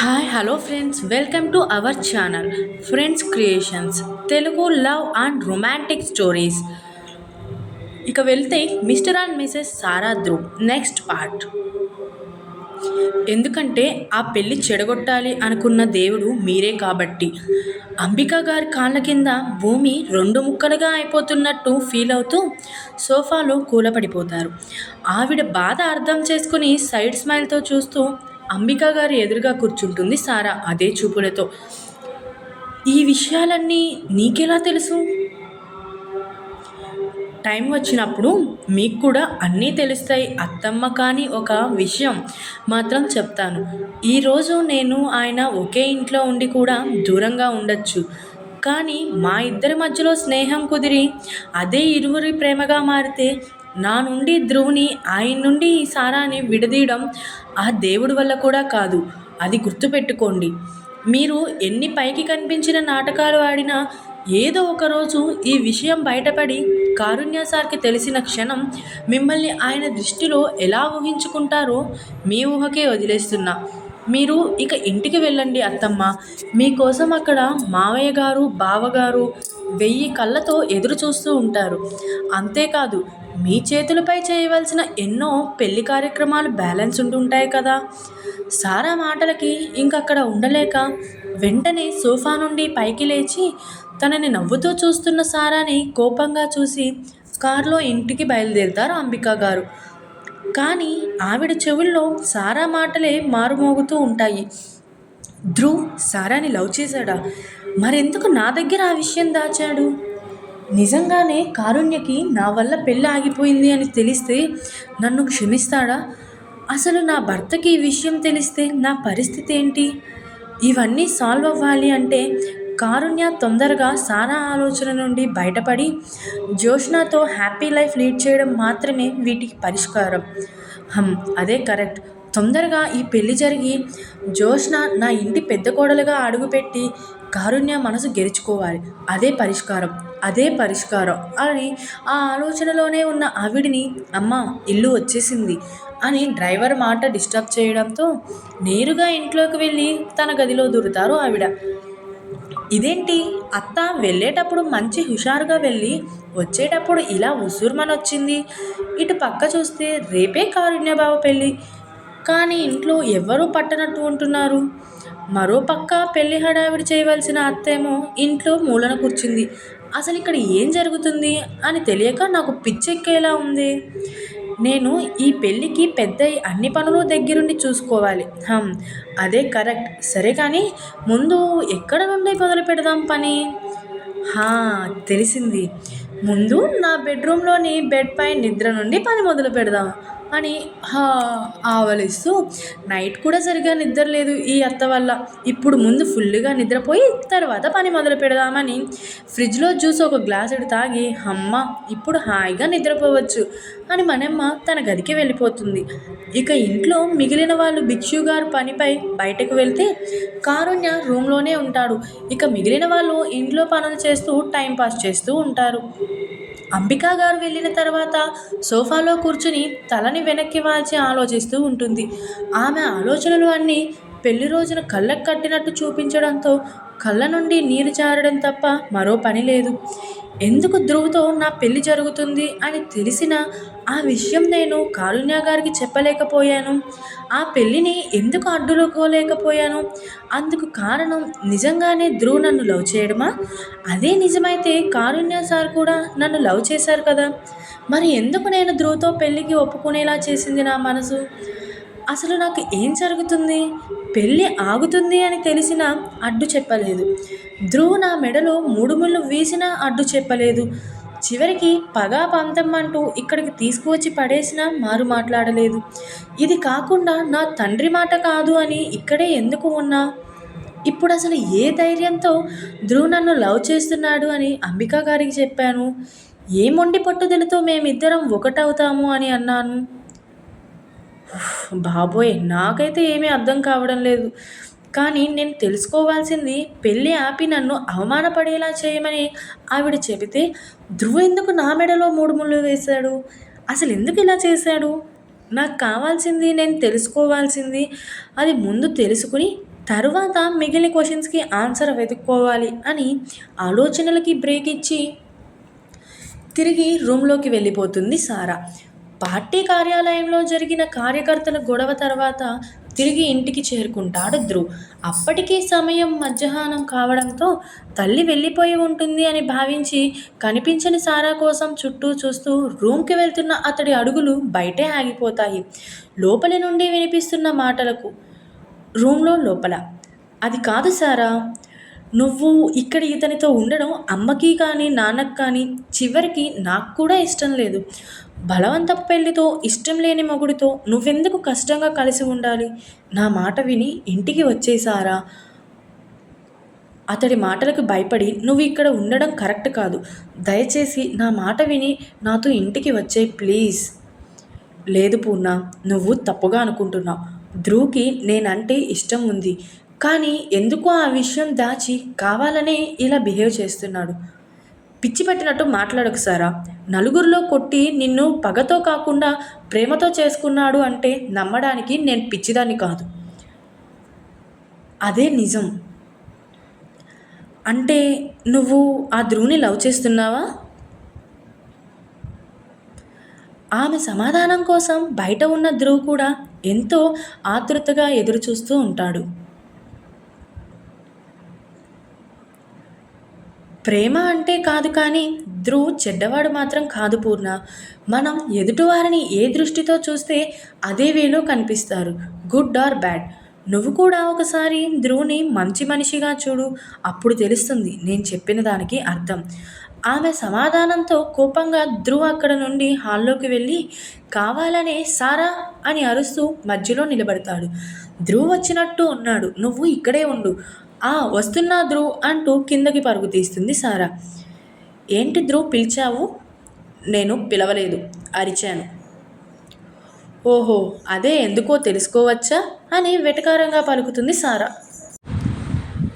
Hi hello friends welcome to our channel friends creations Telugu love and romantic stories ఇక వెళ్తే Mr and Mrs Sara Dhruv next part ఎందుకంటే ఆ పెళ్ళి చెడగొట్టాలి అనుకున్న దేవుడు మీరే కాబట్టి. అంబిక గారి కాళ్ళ కింద భూమి రెండు ముక్కలుగా అయిపోతున్నట్టు ఫీల్ అవుతూ సోఫాలో కూలపడిపోతారు. ఆవిడ బాధ అర్థం చేసుకుని సైడ్ స్మైల్తో చూస్తూ అంబిక గారి ఎదురుగా కూర్చుంటుంది సారా అదే చూపులతో. ఈ విషయాలన్నీ నీకెలా తెలుసు? టైం వచ్చినప్పుడు మీకు కూడా అన్నీ తెలుస్తాయి. అత్తమ్మ కానీ ఒక విషయం మాత్రం చెప్తాను. ఈరోజు నేను ఆయన ఒకే ఇంట్లో ఉండి కూడా దూరంగా ఉండొచ్చు. కానీ మా ఇద్దరి మధ్యలో స్నేహం కుదిరి అదే ఇరువురి ప్రేమగా మారితే నా నుండి ధ్రువుని ఆయన నుండి ఈ సారాని విడదీయడం ఆ దేవుడి వల్ల కూడా కాదు. అది గుర్తుపెట్టుకోండి. మీరు ఎన్ని పైకి కనిపించిన నాటకాలు ఆడినా ఏదో ఒకరోజు ఈ విషయం బయటపడి కారుణ్య సార్కి తెలిసిన క్షణం మిమ్మల్ని ఆయన దృష్టిలో ఎలా ఊహించుకుంటారో మీ ఊహకే వదిలేస్తున్నా. మీరు ఇక ఇంటికి వెళ్ళండి అత్తమ్మ. మీకోసం అక్కడ మావయ్య గారు బావగారు వెయ్యి కళ్ళతో ఎదురు చూస్తూ ఉంటారు. అంతేకాదు మీ చేతులపై చేయవలసిన ఎన్నో పెళ్ళి కార్యక్రమాలు బ్యాలెన్స్ ఉంటుంటాయి కదా. సారా మాటలకి ఇంకక్కడ ఉండలేక వెంటనే సోఫా నుండి పైకి లేచి తనని నవ్వుతూ చూస్తున్న సారాని కోపంగా చూసి కారులో ఇంటికి బయలుదేరుతారు అంబికా గారు. కానీ ఆవిడ చెవుల్లో సారా మాటలే మారుమోగుతూ ఉంటాయి. ధ్రువ్ సారాని లవ్ చేశాడా? మరెందుకు నా దగ్గర ఆ విషయం దాచాడు? నిజంగానే కారుణ్యకి నా వల్ల పెళ్ళి ఆగిపోయింది అని తెలిస్తే నన్ను క్షమిస్తాడా? అసలు నా భర్తకి ఈ విషయం తెలిస్తే నా పరిస్థితి ఏంటి? ఇవన్నీ సాల్వ్ అవ్వాలి అంటే కారుణ్య తొందరగా సారా ఆలోచన నుండి బయటపడి జోష్నాతో హ్యాపీ లైఫ్ లీడ్ చేయడం మాత్రమే వీటికి పరిష్కారం. హమ్ అదే కరెక్ట్. తొందరగా ఈ పెళ్ళి జరిగి జోష్న నా ఇంటి పెద్ద కోడలుగా అడుగుపెట్టి కారుణ్య మనసు గెలుచుకోవాలి. అదే పరిష్కారం అదే పరిష్కారం అని ఆ ఆలోచనలోనే ఉన్న ఆవిడిని అమ్మ ఇల్లు వచ్చేసింది అని డ్రైవర్ మాట డిస్టర్బ్ చేయడంతో నేరుగా ఇంట్లోకి వెళ్ళి తన గదిలో దూరుతారు ఆవిడ. ఇదేంటి? అత్త వెళ్ళేటప్పుడు మంచి హుషారుగా వెళ్ళి వచ్చేటప్పుడు ఇలా ఉసూర్మని వచ్చింది ఇటు పక్క చూస్తే రేపే కారుణ్యబాబు పెళ్ళి. కానీ ఇంట్లో ఎవరూ పట్టనట్టు ఉంటున్నారు. మరో పక్క పెళ్ళి హడావిడి చేయవలసిన అత్తేమో ఇంట్లో మూలన కూర్చుంది. అసలు ఇక్కడ ఏం జరుగుతుంది అని తెలియక నాకు పిచ్చెక్కేలా ఉంది. నేను ఈ పెళ్ళికి పెద్ద అన్ని పనులు దగ్గరుండి చూసుకోవాలి. హమ్ అదే కరెక్ట్. సరే కానీ ముందు ఎక్కడ నుండి మొదలు పెడదాం పని? హా తెలిసింది. ముందు నా బెడ్రూమ్లోని బెడ్ పై నిద్ర నుండి పని మొదలు పెడదాం. అని ఆవలిస్తూ నైట్ కూడా సరిగా నిద్ర లేదు ఈ అత్త వల్ల. ఇప్పుడు ముందు ఫుల్గా నిద్రపోయి తర్వాత పని మొదలు పెడదామని ఫ్రిడ్జ్లో జ్యూస్ ఒక గ్లాసుడు తాగి అమ్మ ఇప్పుడు హాయిగా నిద్రపోవచ్చు అని మనమ్మ తన గదికి వెళ్ళిపోతుంది. ఇక ఇంట్లో మిగిలిన వాళ్ళు భిక్షు గారు పనిపై బయటకు వెళ్తే కారుణ్య రూమ్లోనే ఉంటాడు. ఇక మిగిలిన వాళ్ళు ఇంట్లో పనులు చేస్తూ టైంపాస్ చేస్తూ ఉంటారు. అంబికా గారు వెళ్ళిన తర్వాత సోఫాలో కూర్చుని తలని వెనక్కి వాల్చి ఆలోచిస్తూ ఉంటుంది. ఆమె ఆలోచనలు అన్నీ పెళ్ళి రోజున కళ్ళకు కట్టినట్టు చూపించడంతో కళ్ళ నుండి నీరు జారడం తప్ప మరో పని లేదు. ఎందుకు ధ్రువుతో నా పెళ్ళి జరుగుతుంది అని తెలిసిన ఆ విషయం నేను కారుణ్య గారికి చెప్పలేకపోయాను. ఆ పెళ్ళిని ఎందుకు అడ్డుకోలేకపోయాను? అందుకు కారణం నిజంగానే ధ్రువ్ నన్ను లవ్ చేయడమా? అదే నిజమైతే కారుణ్య సార్ కూడా నన్ను లవ్ చేశారు కదా. మరి ఎందుకు నేను ధ్రువ్తో పెళ్ళికి ఒప్పుకునేలా చేసింది నా మనసు? అసలు నాకు ఏం జరుగుతుంది? పెళ్ళి ఆగుతుంది అని తెలిసినా అడ్డు చెప్పలేదు. ధ్రువ్ నా మెడలో మూడు ముళ్ళు వీసినా అడ్డు చెప్పలేదు. చివరికి పగా పంతం అంటూ ఇక్కడికి తీసుకువచ్చి పడేసినా మారు మాట్లాడలేదు. ఇది కాకుండా నా తండ్రి మాట కాదు అని ఇక్కడే ఎందుకు ఉన్నా? ఇప్పుడు అసలు ఏ ధైర్యంతో ధ్రువ్ నన్ను లవ్ చేస్తున్నాడు అని అంబికా గారికి చెప్పాను? ఏ మొండి పట్టుదలతో మేమిద్దరం ఒకటవుతాము అని అన్నాను. బాబోయ్ నాకైతే ఏమీ అర్థం కావడం లేదు. కానీ నేను తెలుసుకోవాల్సింది పెళ్ళి ఆపి నన్ను అవమానపడేలా చేయమని ఆవిడ చెబితే ధ్రువ ఎందుకు నా మెడలో మూడు ముళ్ళు వేశాడు? అసలు ఎందుకు ఇలా చేశాడు? నాకు కావాల్సింది నేను తెలుసుకోవాల్సింది. అది ముందు తెలుసుకుని తరువాత మిగిలిన క్వశ్చన్స్కి ఆన్సర్ వెతుక్కోవాలి అని ఆలోచనలకి బ్రేక్ ఇచ్చి తిరిగి రూమ్లోకి వెళ్ళిపోతుంది సారా. పార్టీ కార్యాలయంలో జరిగిన కార్యకర్తల గొడవ తర్వాత తిరిగి ఇంటికి చేరుకుంటాడు ధ్రువ్. అప్పటికీ సమయం మధ్యాహ్నం కావడంతో తల్లి వెళ్ళిపోయి ఉంటుంది అని భావించి కనిపించని సారా కోసం చుట్టూ చూస్తూ రూమ్కి వెళ్తున్న అతడి అడుగులు బయటే ఆగిపోతాయి. లోపలి నుండి వినిపిస్తున్న మాటలకు రూమ్లో లోపల. అది కాదు సారా నువ్వు ఇక్కడ ఇతనితో ఉండడం అమ్మకి కానీ నాన్నకి కానీ చివరికి నాకు కూడా ఇష్టం లేదు. బలవంతపు పెళ్ళితో ఇష్టం లేని మొగుడితో నువ్వెందుకు కష్టంగా కలిసి ఉండాలి? నా మాట విని ఇంటికి వచ్చేసారా అతడి మాటలకు భయపడి నువ్వు ఇక్కడ ఉండడం కరెక్ట్ కాదు. దయచేసి నా మాట విని నాతో ఇంటికి వచ్చే ప్లీజ్. లేదు పూర్ణ నువ్వు తప్పుగా అనుకుంటున్నావు. ధ్రువ్కి నేనంటే ఇష్టం ఉంది. కానీ ఎందుకో ఆ విషయం దాచి కావాలనే ఇలా బిహేవ్ చేస్తున్నాడు. పిచ్చి పెట్టినట్టు మాట్లాడకు సారా. నలుగురిలో కొట్టి నిన్ను పగతో కాకుండా ప్రేమతో చేసుకున్నాడు అంటే నమ్మడానికి నేను పిచ్చిదాన్ని కాదు. అదే నిజం. అంటే నువ్వు ఆ ధ్రువుని లవ్ చేస్తున్నావా? ఆమె సమాధానం కోసం బయట ఉన్న ధ్రువ్ కూడా ఎంతో ఆతృతగా ఎదురుచూస్తూ ఉంటాడు. ప్రేమ అంటే కాదు కానీ ధ్రువ్ చెడ్డవాడు మాత్రం కాదు పూర్ణ. మనం ఎదుటివారిని ఏ దృష్టితో చూస్తే అదే వేలో కనిపిస్తారు. Good or bad. నువ్వు కూడా ఒకసారి ధ్రువుని మంచి మనిషిగా చూడు. అప్పుడు తెలుస్తుంది నేను చెప్పిన దానికి అర్థం. ఆమె సమాధానంతో కోపంగా ధ్రువ్ అక్కడ నుండి హాల్లోకి వెళ్ళి కావాలనే సారా అని అరుస్తూ మధ్యలో నిలబడతాడు. ధ్రువ్ వచ్చినట్టు ఉన్నాడు. నువ్వు ఇక్కడే ఉండు. ఆ వస్తున్నా ధ్రువ్ అంటూ కిందకి పరుగు తీస్తుంది సారా. ఏంటి ధ్రువ్ పిలిచావు? నేను పిలవలేదు అరిచాను. ఓహో అదే ఎందుకో తెలుసుకోవచ్చా అని వెటకారంగా పలుకుతుంది సారా.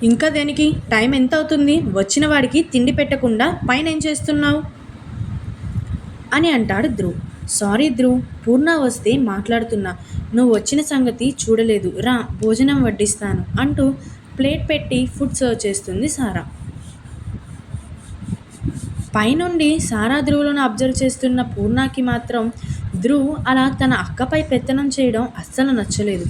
ఇంకా దేనికి? టైం ఎంత అవుతుంది వచ్చిన వాడికి తిండి పెట్టకుండా పైన ఏం చేస్తున్నావు? అని అంటాడు ధ్రువ్. సారీ ధ్రువ్ పూర్ణ వస్తే మాట్లాడుతున్నా. నువ్వు వచ్చిన సంగతి చూడలేదు. రా భోజనం వడ్డిస్తాను అంటూ ప్లేట్ పెట్టి ఫుడ్ సర్వ్ చేస్తుంది సారా. పైనుండి సారా ధ్రువులను అబ్జర్వ్ చేస్తున్న పూర్ణకి మాత్రం ధ్రువ్ అలా తన అక్కపై పెత్తనం చేయడం అస్సలు నచ్చలేదు.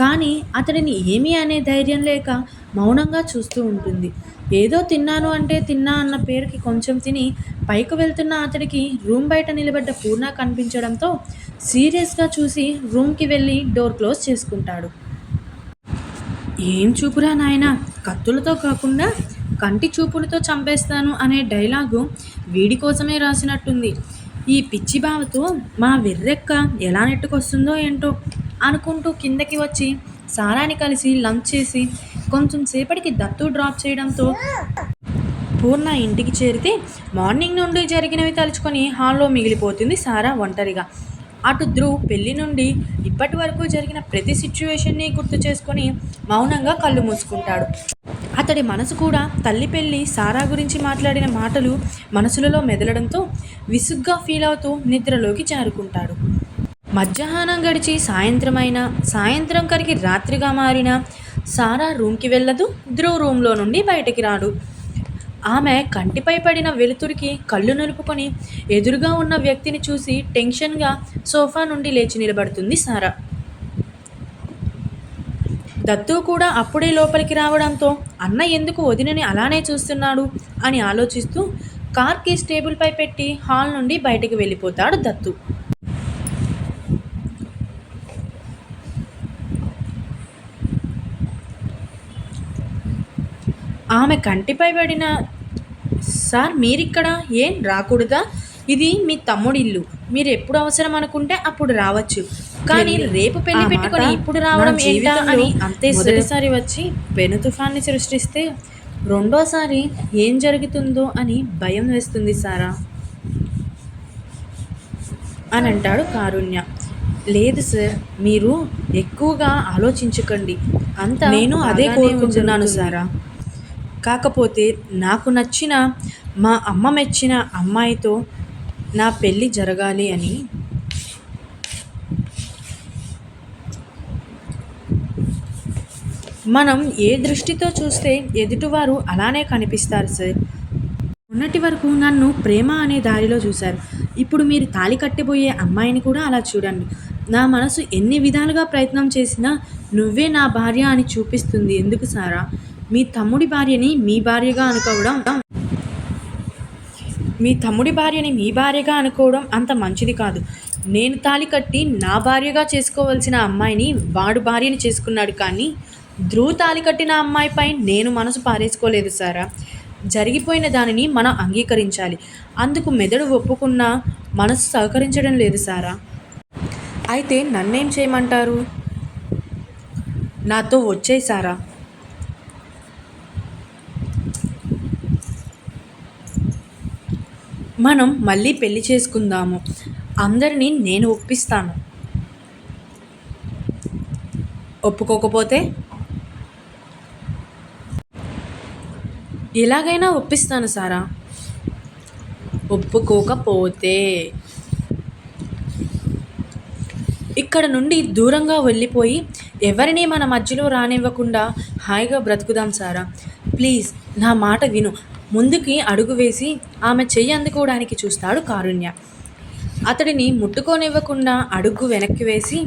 కానీ అతడిని ఏమీ అనే ధైర్యం లేక మౌనంగా చూస్తూ ఉంటుంది. ఏదో తిన్నాను అంటే తిన్నా అన్న పేరుకి కొంచెం తిని పైకి వెళ్తున్న అతడికి రూమ్ బయట నిలబడ్డ పూర్ణ కనిపించడంతో సీరియస్గా చూసి రూమ్కి వెళ్ళి డోర్ క్లోజ్ చేసుకుంటాడు. ఏం చూపురా నాయన? కత్తులతో కాకుండా కంటి చూపులతో చంపేస్తాను అనే డైలాగు వీడి కోసమే రాసినట్టుంది. ఈ పిచ్చి బావతో మా వెర్రెక్క ఎలా నెట్టుకొస్తుందో ఏంటో అనుకుంటూ కిందకి వచ్చి సారాని కలిసి లంచ్ చేసి కొంచెం సేపటికి దత్తు డ్రాప్ చేయడంతో పూర్ణ ఇంటికి చేరితే మార్నింగ్ నుండి జరిగినవి తలుచుకొని హాల్లో మిగిలిపోతుంది సారా ఒంటరిగా. అటు ధ్రువ్ పెళ్ళి నుండి ఇప్పటి వరకు జరిగిన ప్రతి సిచ్యువేషన్ని గుర్తు చేసుకొని మౌనంగా కళ్ళు మూసుకుంటాడు. అతడి మనసు కూడా తల్లి పెళ్ళి సారా గురించి మాట్లాడిన మాటలు మనసులలో మెదలడంతో విసుగ్గా ఫీల్ అవుతూ నిద్రలోకి జారుకుంటాడు మధ్యాహ్నం గడిచి సాయంత్రం అయినా సాయంత్రం కరిగి రాత్రిగా మారిన సారా రూమ్కి వెళ్ళదు ధ్రువ్ రూమ్లో నుండి బయటకి రాడు. ఆమె కంటిపై పడిన వెలుతురికి కళ్ళు నిలుపుకొని ఎదురుగా ఉన్న వ్యక్తిని చూసి టెన్షన్గా సోఫా నుండి లేచి నిలబడుతుంది సారా. దత్తు కూడా అప్పుడే లోపలికి రావడంతో అన్న ఎందుకు వదినని అలానే చూస్తున్నాడు? అని ఆలోచిస్తూ కార్ కేస్ టేబుల్పై పెట్టి హాల్ నుండి బయటికి వెళ్ళిపోతాడు దత్తు. ఆమె కంటిపై పడిన సార్ మీరిక్కడ ఏం రాకూడదా? ఇది మీ తమ్ముడి ఇల్లు మీరు ఎప్పుడు అవసరం అనుకుంటే అప్పుడు రావచ్చు. కానీ రేపు పెళ్ళి పెట్టుకొని ఇప్పుడు రావడం ఏంటా అని అంతే మొదటిసారి వచ్చి పెను తుఫాన్ని సృష్టిస్తే రెండోసారి ఏం జరుగుతుందో అని భయం వేస్తుంది సారా? అని అంటాడు కారుణ్య. లేదు సార్ మీరు ఎక్కువగా ఆలోచించకండి. అంత నేను అదే కోరుకుంటున్నాను. సారా. కాకపోతే నాకు నచ్చిన మా అమ్మ మెచ్చిన అమ్మాయితో నా పెళ్ళి జరగాలి అని. మనం ఏ దృష్టితో చూస్తే ఎదుటివారు అలానే కనిపిస్తారు సార్. ఉన్నటి వరకు నన్ను ప్రేమ అనే దారిలో చూశారు. ఇప్పుడు మీరు తాళి కట్టిపోయే అమ్మాయిని కూడా అలా చూడండి. నా మనసు ఎన్ని విధాలుగా ప్రయత్నం చేసినా నువ్వే నా భార్య అని చూపిస్తుంది. ఎందుకు సారా? మీ తమ్ముడి భార్యని మీ భార్యగా అనుకోవడం మీ తమ్ముడి భార్యని మీ భార్యగా అనుకోవడం అంత మంచిది కాదు. నేను తాళి కట్టి నా భార్యగా చేసుకోవాల్సిన అమ్మాయిని వాడు భార్యని చేసుకున్నాడు కానీ ధ్రువు తాళి కట్టిన అమ్మాయిపై నేను మనసు పారేసుకోలేదు సారా. జరిగిపోయిన దానిని మనం అంగీకరించాలి. అందుకు మెదడు ఒప్పుకున్న మనసు సహకరించడం లేదు సారా. అయితే నన్నేం చేయమంటారు? నాతో వచ్చేసారా మనం మళ్ళీ పెళ్ళి చేసుకుందాము. అందరినీ నేను ఒప్పిస్తాను. ఒప్పుకోకపోతే? ఎలాగైనా ఒప్పిస్తాను సారా. ఒప్పుకోకపోతే? ఇక్కడ నుండి దూరంగా వెళ్ళిపోయి ఎవరిని మన మధ్యలో రానివ్వకుండా హాయిగా బ్రతుకుదాం సారా. ప్లీజ్ నా మాట విను. ముందుకి అడుగు వేసి ఆమె చెయ్యి అందుకోవడానికి చూస్తాడు కారుణ్య. అతడిని ముట్టుకోనివ్వకుండా అడుగు వెనక్కి వేసి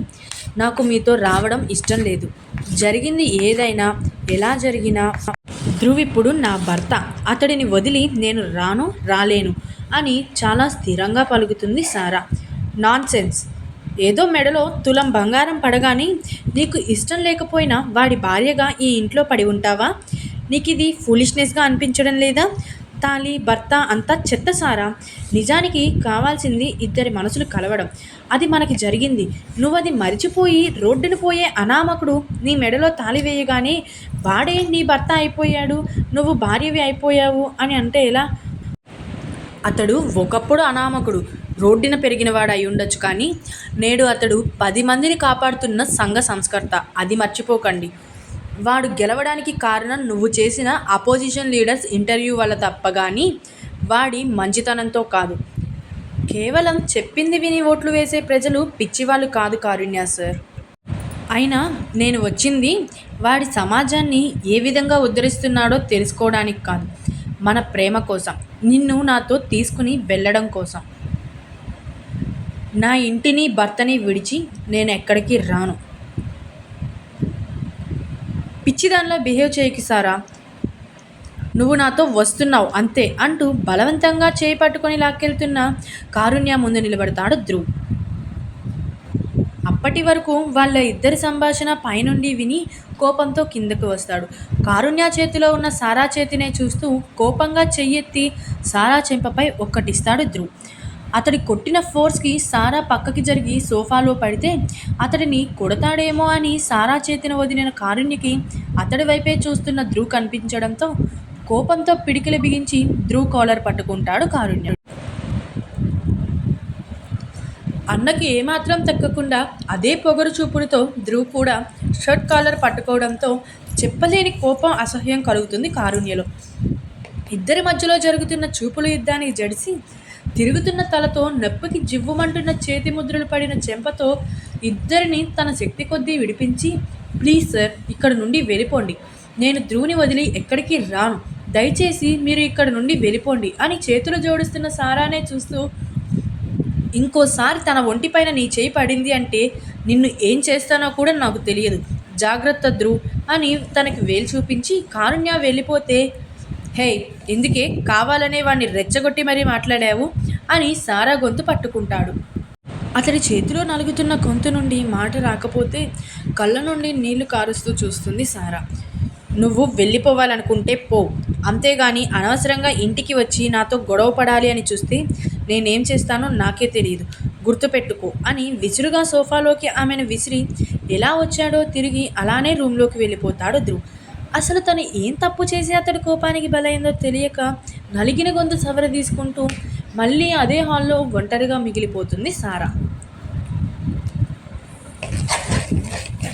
నాకు మీతో రావడం ఇష్టం లేదు. జరిగింది ఏదైనా ఎలా జరిగినా ధ్రువ్ ఇప్పుడు నా భర్త. అతడిని వదిలి నేను రాను రాలేను అని చాలా స్థిరంగా పలుకుతుంది సారా. నాన్ సెన్స్ ఏదో మెడలో తులం బంగారం పడగాని నీకు ఇష్టం లేకపోయినా వాడి భార్యగా ఈ ఇంట్లో పడి ఉంటావా? నీకు ఇది ఫూలిష్నెస్గా అనిపించడం లేదా? తాలి భర్త అంతా చెత్తసారా? నిజానికి కావాల్సింది ఇద్దరి మనసులు కలవడం. అది మనకి జరిగింది. నువ్వు అది మరిచిపోయి రోడ్డును పోయే అనామకుడు నీ మెడలో తాళి వేయగానే వాడే నీ భర్త అయిపోయాడు? నువ్వు భార్యవి అయిపోయావు అని అంటే ఎలా? అతడు ఒకప్పుడు అనామకుడు. రోడ్డున పెరిగినవాడు అయి ఉండొచ్చు కానీ నేడు అతడు పది మందిని కాపాడుతున్న సంఘ సంస్కర్త. అది మర్చిపోకండి. వాడు గెలవడానికి కారణం నువ్వు చేసిన అపోజిషన్ లీడర్స్ ఇంటర్వ్యూ వల్ల తప్ప కానీ వాడి మంచితనంతో కాదు. కేవలం చెప్పింది విని ఓట్లు వేసే ప్రజలు పిచ్చివాళ్ళు కాదు కారుణ్య సార్. అయినా నేను వచ్చింది వాడి సమాజాన్ని ఏ విధంగా ఉద్ధరిస్తున్నాడో తెలుసుకోవడానికి కాదు మన ప్రేమ కోసం నిన్ను నాతో తీసుకుని వెళ్ళడం కోసం. నా ఇంటిని భర్తని విడిచి నేను ఎక్కడికి రాను. పిచ్చిదానిలా బిహేవ్ చేయకి సారా. నువ్వు నాతో వస్తున్నావు అంతే అంటూ బలవంతంగా చేయి పట్టుకొని లాక్కెళ్తున్న కారుణ్య ముందు నిలబడతాడు ధ్రువ్. అప్పటి వరకు వాళ్ళ ఇద్దరి సంభాషణ పైనుండి విని కోపంతో కిందకు వస్తాడు. కారుణ్య చేతిలో ఉన్న సారా చేతినే చూస్తూ కోపంగా చెయ్యెత్తి సారా చెంపపై ఒక్కటిస్తాడు ధ్రువ్. అతడి కొట్టిన ఫోర్స్కి సారా పక్కకి జరిగి సోఫాలో పడితే అతడిని కొడతాడేమో అని సారా చేతిన వదిలిన కారుణ్యకి అతడి వైపే చూస్తున్న ధ్రువ్ కనిపించడంతో కోపంతో పిడికిలు బిగించి ధ్రువ్ కాలర్ పట్టుకుంటాడు కారుణ్యుడు. అన్నకి ఏమాత్రం తగ్గకుండా అదే పొగరు చూపులతో ధ్రువ్ కూడా షర్ట్ కాలర్ పట్టుకోవడంతో చెప్పలేని కోపం అసహ్యం కలుగుతుంది కారుణ్యలో. ఇద్దరి మధ్యలో జరుగుతున్న చూపుల యుద్ధానికి జడిసి తిరుగుతున్న తలతో నొప్పికి జివ్వుమంటున్న చేతి ముద్రలు పడిన చెంపతో ఇద్దరిని తన శక్తి కొద్దీ విడిపించి ప్లీజ్ సార్ ఇక్కడ నుండి వెళ్ళిపోండి. నేను ధ్రువుని వదిలి ఎక్కడికి రాను. దయచేసి మీరు ఇక్కడ నుండి వెళ్ళిపోండి అని చేతులు జోడిస్తున్న సారానే చూస్తూ ఇంకోసారి తన ఒంటిపైన నీ చేయి పడింది అంటే నిన్ను ఏం చేస్తానో కూడా నాకు తెలియదు. జాగ్రత్త ధ్రువ్ అని తనకి వేలు చూపించి కారుణ్య వెళ్ళిపోతే హే ఎందుకే కావాలనే వాడిని రెచ్చగొట్టి మరీ మాట్లాడావు అని సారా గొంతు పట్టుకుంటాడు. అతడి చేతిలో నలుగుతున్న గొంతు నుండి మాట రాకపోతే కళ్ళ నుండి నీళ్ళు కారుస్తూ చూస్తుంది సారా. నువ్వు వెళ్ళిపోవాలనుకుంటే పో. అంతేగాని అనవసరంగా ఇంటికి వచ్చి నాతో గొడవ పడాలి అని చూస్తే నేనేం చేస్తానో నాకే తెలియదు. గుర్తుపెట్టుకో అని విసురుగా సోఫాలోకి ఆమెను విసిరి ఎలా వచ్చాడో తిరిగి అలానే రూమ్లోకి వెళ్ళిపోతాడు ధ్రువ్. అసలు తను ఏం తప్పు చేసి అతడి కోపానికి బలైందో తెలియక నలిగిన గొంతు సవర తీసుకుంటూ మళ్ళీ అదే హాల్లో ఒంటరిగా మిగిలిపోతుంది సారా.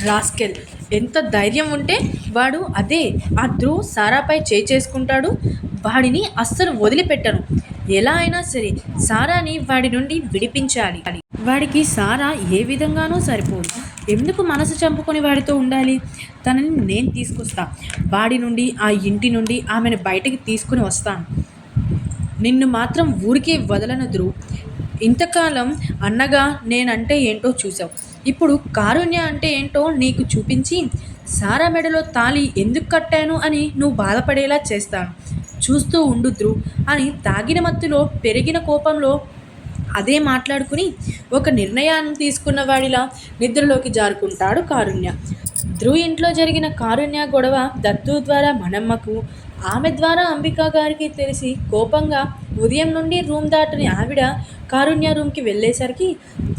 రాస్కెల్ ఎంత ధైర్యం ఉంటే వాడు అదే ఆ ధ్రువ్ సారాపై చేయి చేసుకుంటాడు వాడిని అస్సలు వదిలిపెట్టను. ఎలా అయినా సరే సారాని వాడి నుండి విడిపించాలి. వాడికి సారా ఏ విధంగానూ సరిపోదు. ఎందుకు మనసు చంపుకొని వాడితో ఉండాలి? తనని నేను తీసుకొస్తా. వాడి నుండి ఆ ఇంటి నుండి ఆమెను బయటకి తీసుకుని వస్తాను. నిన్ను మాత్రం ఊరికే వదలను ధ్రువ్ ఇంతకాలం అన్నగా నేనంటే ఏంటో చూసావు ఇప్పుడు కారుణ్య అంటే ఏంటో నీకు చూపించి సారా మెడలో తాళి ఎందుకు కట్టాను అని నువ్వు బాధపడేలా చేస్తాను. చూస్తూ ఉండు ధ్రువ్ అని తాగిన మత్తులో పెరిగిన కోపంలో అదే మాట్లాడుకుని ఒక నిర్ణయాన్ని తీసుకున్న వాడిలా నిద్రలోకి జారుకుంటాడు కారుణ్య. ధ్రువ్ ఇంట్లో జరిగిన కారుణ్య గొడవ దత్తు ద్వారా మనమ్మకు ఆమె ద్వారా అంబికా గారికి తెలిసి కోపంగా ఉదయం నుండి రూమ్ దాటని ఆవిడ కారుణ్య రూమ్కి వెళ్ళేసరికి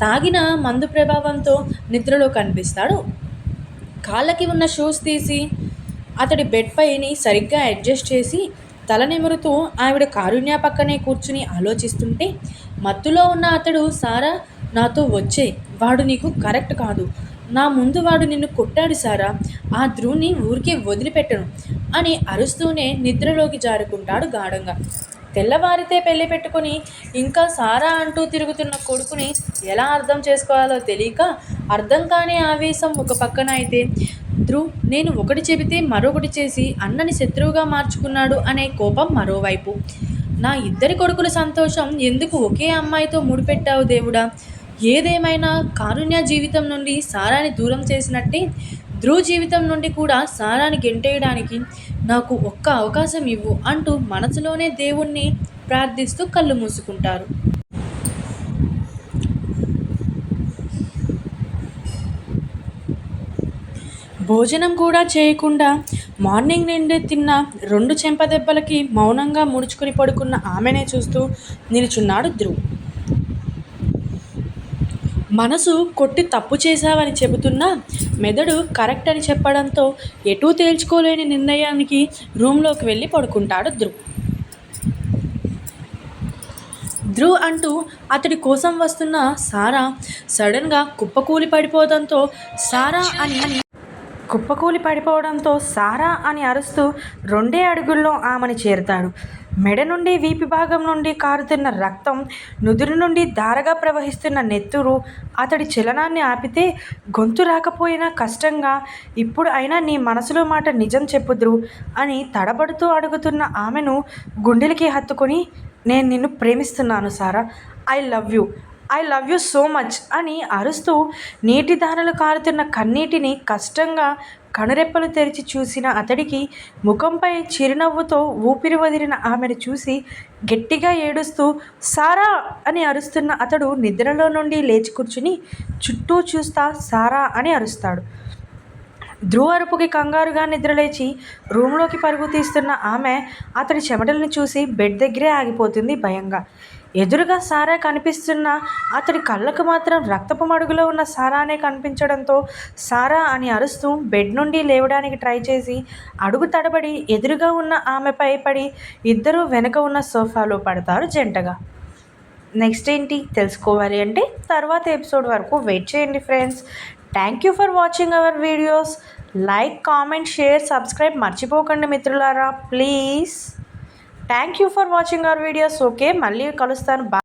తాగిన మందు ప్రభావంతో నిద్రలో కనిపిస్తాడు. కాళ్ళకి ఉన్న షూస్ తీసి అతడి బెడ్ పైని సరిగ్గా అడ్జస్ట్ చేసి తల నిమురుతూ ఆవిడ కారుణ్య పక్కనే కూర్చుని ఆలోచిస్తుంటే మత్తులో ఉన్న అతడు సారా నాతో వచ్చే. వాడు నీకు కరెక్ట్ కాదు. నా ముందు వాడు నిన్ను కొట్టాడు సారా. ఆ ధ్రువుని ఊరికే వదిలిపెట్టను అని అరుస్తూనే నిద్రలోకి జారుకుంటాడు గాఢంగా. తెల్లవారితే పెళ్ళి పెట్టుకుని ఇంకా సారా అంటూ తిరుగుతున్న కొడుకుని ఎలా అర్థం చేసుకోవాలో తెలియక అర్థం కాని ఆవేశం ఒక పక్కన అయితే ధ్రువ్ నేను ఒకటి చెబితే మరొకటి చేసి అన్నని శత్రువుగా మార్చుకున్నాడు అనే కోపం మరోవైపు. నా ఇద్దరి కొడుకుల సంతోషం ఎందుకు ఒకే అమ్మాయితో ముడిపెట్టావు దేవుడా? ఏదేమైనా కారుణ్య జీవితం నుండి సారాని దూరం చేసినట్టే ధ్రువ్ జీవితం నుండి కూడా సారాన్ని గెంటేయడానికి నాకు ఒక్క అవకాశం ఇవ్వు అంటూ మనసులోనే దేవుణ్ణి ప్రార్థిస్తూ కళ్ళు మూసుకుంటారు. భోజనం కూడా చేయకుండా మార్నింగ్ నుండి తిన్న రెండు చెంపదెబ్బలకి మౌనంగా ముడుచుకుని పడుకున్న ఆమెనే చూస్తూ నిలుచున్నాడు ధ్రువ్. మనసు కొట్టి తప్పు చేశావని చెబుతున్నా మెదడు కరెక్ట్ అని చెప్పడంతో ఎటూ తేల్చుకోలేని నిర్ణయానికి రూమ్లోకి వెళ్ళి పడుకుంటాడు ధ్రువ్. ధ్రువ్ అంటూ అతడి కోసం వస్తున్న సారా సడన్గా కుప్పకూలి పడిపోవడంతో సారా అని అని కుప్పకూలి పడిపోవడంతో సారా అని అరుస్తూ రెండే అడుగుల్లో ఆమెని చేరుతాడు. మెడ నుండి వీపి భాగం నుండి కారుతున్న రక్తం నుదురు నుండి ధారగా ప్రవహిస్తున్న నెత్తురు అతడి చలనాన్ని ఆపితే గొంతు రాకపోయినా కష్టంగా ఇప్పుడు అయినా నీ మనసులో మాట నిజం చెప్పుదురు అని తడబడుతూ అడుగుతున్న ఆమెను గుండెలకి హత్తుకొని నేను నిన్ను ప్రేమిస్తున్నాను Sara I love you I love you so much అని అరుస్తూ నీటి దారలు కారుతున్న కన్నీటిని కష్టంగా కనురెప్పలు తెరిచి చూసిన అతడికి ముఖంపై చిరునవ్వుతో ఊపిరి వదిలిన ఆమెను చూసి గట్టిగా ఏడుస్తూ సారా! అని అరుస్తున్న అతడు నిద్రలో నుండి లేచి కూర్చుని చుట్టూ చూస్తా సారా! అని అరుస్తాడు. ధ్రువ అరుపుకి కంగారుగా నిద్రలేచి రూమ్లోకి పరుగు తీస్తున్న ఆమె అతడి చెమటలను చూసి బెడ్ దగ్గరే ఆగిపోతుంది భయంగా. ఎదురుగా సారా కనిపిస్తున్న అతడి కళ్ళకు మాత్రం రక్తపు మడుగులో ఉన్న సారానే కనిపించడంతో సారా అని అరుస్తూ బెడ్ నుండి లేవడానికి ట్రై చేసి అడుగు తడబడి ఎదురుగా ఉన్న ఆమెపై పడి ఇద్దరూ వెనక ఉన్న సోఫాలో పడతారు జంటగా. నెక్స్ట్ ఏంటి? తెలుసుకోవాలి అంటే తర్వాత ఎపిసోడ్ వరకు వెయిట్ చేయండి friends. Thank you for watching our videos. Like comment share subscribe మర్చిపోకండి మిత్రులారా. Please. Thank you for watching our videos okay మళ్ళీ కలుస్తాను. బా